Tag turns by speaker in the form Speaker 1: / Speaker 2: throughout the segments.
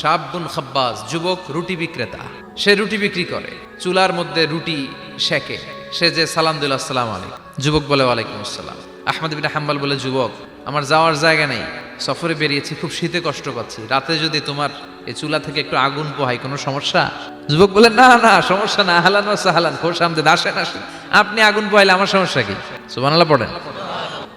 Speaker 1: সাবুন খাব্বাজ, যুবক, রুটি বিক্রেতা। সে রুটি বিক্রি করে। চুলার মধ্যে রুটি শেখে সে যে, সালাম দিল, আসসালাম আলাইকুম। যুবক বলে, ওয়ালাইকুম আসসালাম। আহমদ বিন হাম্বাল বলে, যুবক, আমার যাওয়ার জায়গা নেই। সফরে বেরিয়েছি, খুব শীতে কষ্ট পাচ্ছি। রাতে যদি তোমার এই চুলা থেকে একটু আগুন পোহাই কোনো সমস্যা? যুবক বলে, না না, সমস্যা না। হালান সাহালান, খোশ আমদেদ, আসেন আসেন। আপনি আগুন পোহাইলে আমার সমস্যা কি? সুবহানাল্লাহ, পড়েন।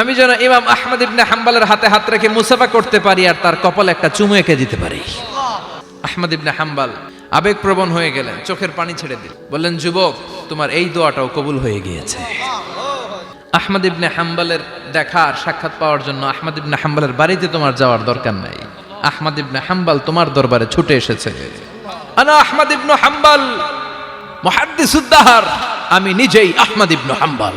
Speaker 1: আমি যেন ইমাম আহমদ ইবনে হাম্বালের হাতে হাত রেখে মুসাফা করতে পারি আর তার কপালে একটা চুমু এঁকে দিতে পারি। আহমদ ইবনে হাম্বাল, আবেগপ্রবণ হয়ে গেলেন, চোখের পানি ছেড়ে দিল বললেন, যুবক, তোমার এই দোয়াটাও কবুল হয়ে গিয়েছে। আহমদ ইবনে হাম্বালের দেখা আর সাক্ষাৎ পাওয়ার জন্য আহমদ ইবনে হাম্বালের বাড়িতে তোমার যাওয়ার দরকার নাই। আহমদ ইবনে হাম্বাল তোমার দরবারে ছুটে এসেছে। আনা আহমদ ইবনু হাম্বাল মুহাদ্দিসুদ্দাহার আমি নিজেই আহমদ ইবনু হাম্বাল।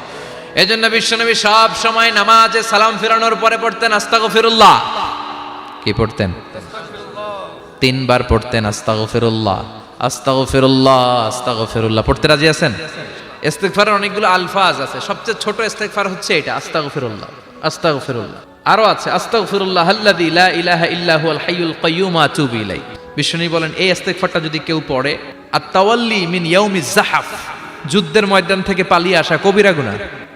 Speaker 1: এজন্য বিশ্বনবী সব সময় নামাজে সালাম ফেরানোর পরে পড়তেন আস্তাগফিরুল্লাহ। কি পড়তেন? তিনবার পড়তেন আস্তাগফিরুল্লাহ আস্তাগফিরুল্লাহ আস্তাগফিরুল্লাহ। পড়তে রাজি আছেন? ইস্তেগফারের অনেকগুলো আলফাজ আছে। সবচেয়ে ছোট ইস্তেগফার হচ্ছে এটা, আস্তাগফিরুল্লাহ আস্তাগফিরুল্লাহ। আরও আছে, আস্তাগফিরুল্লাহ আল্লাযী লা ইলাহা ইল্লা হুয়াল হাইয়ুল কাইয়্যুম আতুবু ইলাই বিষ্ণু বলেন, এই ইস্তেগফারটা যদি কেউ পড়ে, আত-তাওয়াল্লি মিন ইয়াউমিজ জাহাফ যুদ্ধের ময়দান থেকে পালিয়ে আসা কবিরা গুনাহ।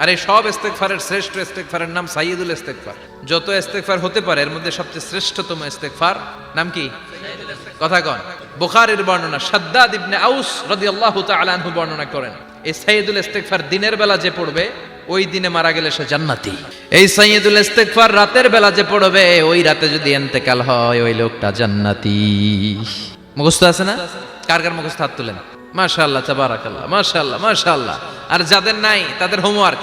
Speaker 1: আর এই সব ইস্তেগফারের শ্রেষ্ঠ ইস্তেগফারের নাম সাইয়্যিদুল ইস্তেগফার। যত ইস্তেগফার হতে পারে, এর মধ্যে সবচেয়ে শ্রেষ্ঠতম ইস্তেগফার নাম কি? কথা কন। বুখারীর বর্ণনা, সাদ্দাদ ইবনে আউস রাদিয়াল্লাহু তাআলা আনহু বর্ণনা করেন, এই সাইয়্যিদুল ইস্তেগফার দিনের বেলা যে পড়বে, ওই দিনে মারা গেলে সে জান্নাতি। এই সাইয়্যিদুল ইস্তেগফার রাতের বেলা যে পড়বে, ওই রাতে যদি ইন্তেকাল হয়, ওই লোকটা জান্নাতি। মুখস্থ আছে না? কার কার মুখস্থ হাত তুলেন? মাশাআল্লাহ, তাবারাকাল্লাহ, মাশাআল্লাহ মাশাআল্লাহ। আর যাদের নাই, তাদের হোমওয়ার্ক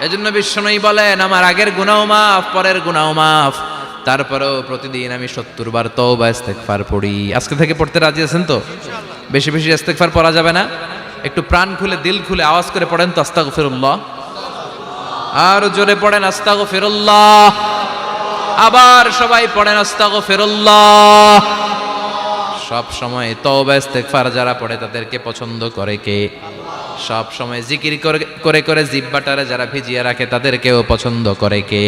Speaker 1: এজন্য বিশ্বনবী বলেন আমার আগের গুনাহ মাফ পরের গুনাহ মাফ। তারপরেও প্রতিদিন আমি সত্তর বার তওবা ইস্তেগফার পড়ি। আজকে থেকে পড়তে রাজি আছেন তো? বেশি বেশি ইস্তেগফার পড়া যাবে না? একটু প্রাণ খুলে দিল খুলে আওয়াজ করে পড়েন তো আস্তাগফিরুল্লাহ। আর জোরে পড়েন আস্তাগফিরুল্লাহ। আবার সবাই পড়েন আস্তাগফিরুল্লাহ। সব সময় তওবা ইস্তেগফার যারা পড়ে তাদেরকে পছন্দ করে কে? সব সময় জিকির করে করে জিব্বাটারে যারা ভিজিয়ে রাখে তাদেরকেও পছন্দ করে কে?